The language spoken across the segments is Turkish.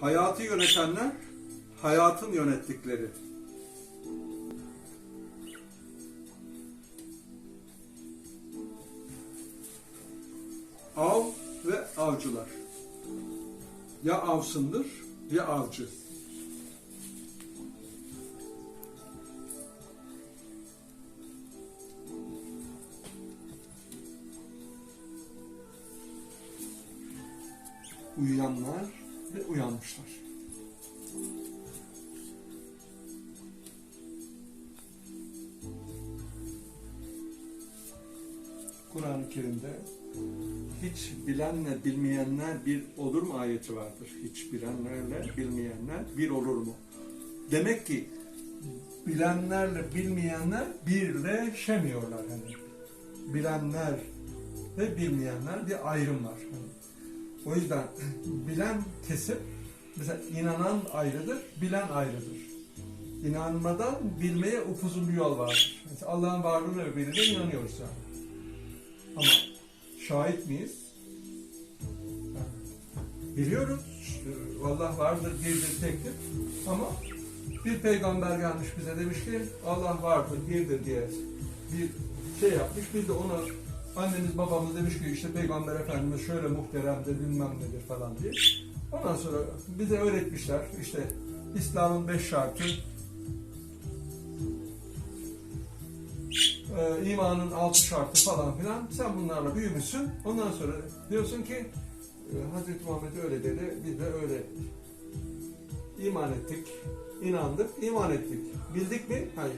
Hayatı yönetenler, hayatın yönettikleri. Av ve avcılar. Ya avsındır ya avcı. Uyuyanlar ve uyanmışlar. Kur'an-ı Kerim'de hiç bilenle bilmeyenler bir olur mu ayeti vardır. Hiç bilenlerle bilmeyenler bir olur mu? Demek ki bilenlerle bilmeyenler birleşemiyorlar. Hani bilenler ve bilmeyenler bir ayrım var. Hani o yüzden bilen kesim mesela inanan ayrıdır, bilen ayrıdır. İnanmadan bilmeye upuzun bir yol vardır. Allah'ın varlığına ve birliğine inanıyoruz. Ama şahit miyiz? Biliyoruz. Allah vardır, birdir, tektir. Ama bir peygamber gelmiş bize demiş ki Allah vardır, birdir diye bir şey yapmış. Biz de ona annemiz babamız demiş ki işte peygamber efendimiz şöyle muhteremdir bilmem nedir falan diye. Ondan sonra bize öğretmişler işte İslam'ın beş şartı e, imanın altı şartı falan filan sen bunlarla büyümüşsün. Ondan sonra diyorsun ki e, Hazreti Muhammed öyle dedi biz de öyle iman ettik, inandık, iman ettik. Bildik mi? Hayır.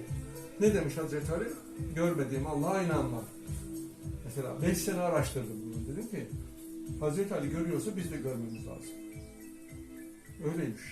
Ne demiş Hazreti Ali? Görmediğim Allah'a inanmam. Mesela 5 sene araştırdım bunu. Dedim ki Hazreti Ali görüyorsa biz de görmemiz lazım. Öyleymiş.